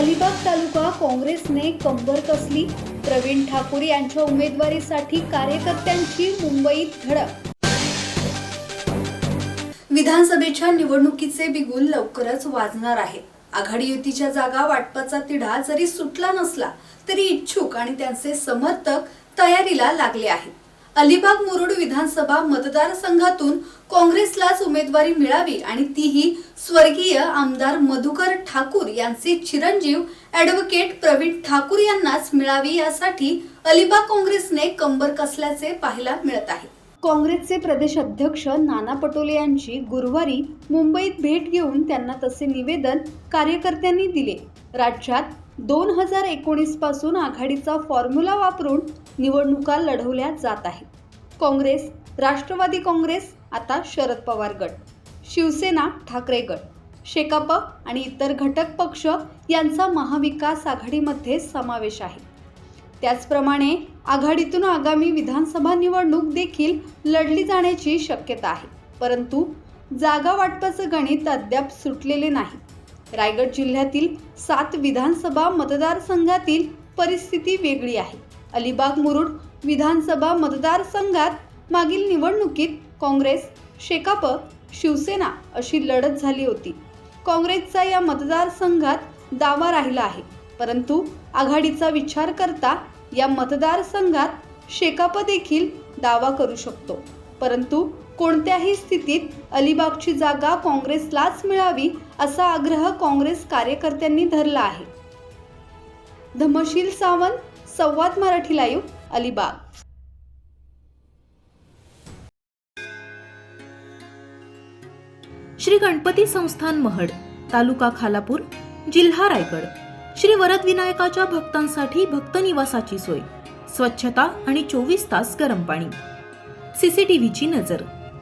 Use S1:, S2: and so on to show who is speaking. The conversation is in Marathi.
S1: अलिबाग तालुका काँग्रेसने कंबर कसली? प्रवीण ठाकूर यांच्या उमेदवारीसाठी कार्यकर्त्यांची मुंबईत धडक. विधानसभेच्या निवडणुकीचे बिगुल लवकरच वाजणार आहे. आघाडी युतीच्या जागा वाटपाचा तिढा जरी सुटला नसला तरी इच्छुक आणि त्यांचे समर्थक तयारीला लागले आहेत. अलिबाग मुरुड विधानसभा मतदारसंघातून काँग्रेसलाच उमेदवारी मिळावी आणि तीही स्वर्गीय आमदार मधुकर ठाकूर यांचे चिरंजीव ॲडव्होकेट प्रवीण ठाकूर यांनाच मिळावी यासाठी अलिबाग काँग्रेसने कंबर कसल्याचे पाहायला मिळत आहे. काँग्रेसचे प्रदेश अध्यक्ष नाना पटोले यांची गुरुवारी मुंबईत भेट घेऊन त्यांना तसे निवेदन कार्यकर्त्यांनी दिले. राज्यात दोन हजार एकोणीसपासून आघाडीचा फॉर्म्युला वापरून निवडणुका लढवल्या जात आहेत. काँग्रेस राष्ट्रवादी काँग्रेस आता शरद पवार गट शिवसेना ठाकरे गट शेकाप आणि इतर घटक पक्ष यांचा महाविकास आघाडीमध्ये समावेश आहे. त्याचप्रमाणे आघाडीतून आगामी विधानसभा निवडणूक देखील लढली जाण्याची शक्यता आहे. परंतु जागा वाटपाचं गणित अद्याप सुटलेले नाही. रायगड जिल्ह्यातील सात विधानसभा मतदारसंघातील परिस्थिती वेगळी आहे. अलिबाग मुरुड विधानसभा मतदारसंघात मागील निवडणुकीत काँग्रेस शेकाप शिवसेना अशी लढत झाली होती. काँग्रेसचा या मतदारसंघात दावा राहिला आहे. परंतु आघाडीचा विचार करता या मतदारसंघात शेकाप देखील दावा करू शकतो. परंतु कोणत्याही स्थितीत अलिबागची जागा काँग्रेसलाच मिळावी असा आग्रह काँग्रेस कार्यकर्त्यांनी धरला आहे. धमशील सावंत संवाद मराठी लाईव्ह अलिबाग.
S2: श्री गणपती संस्थान महड तालुका खालापूर जिल्हा रायगड. श्री वरद विनायकाच्या भक्तांसाठी भक्त निवासाची सोय स्वच्छता आणि चोवीस तास गरम पाणी. सीसीटीव्हीची नजर.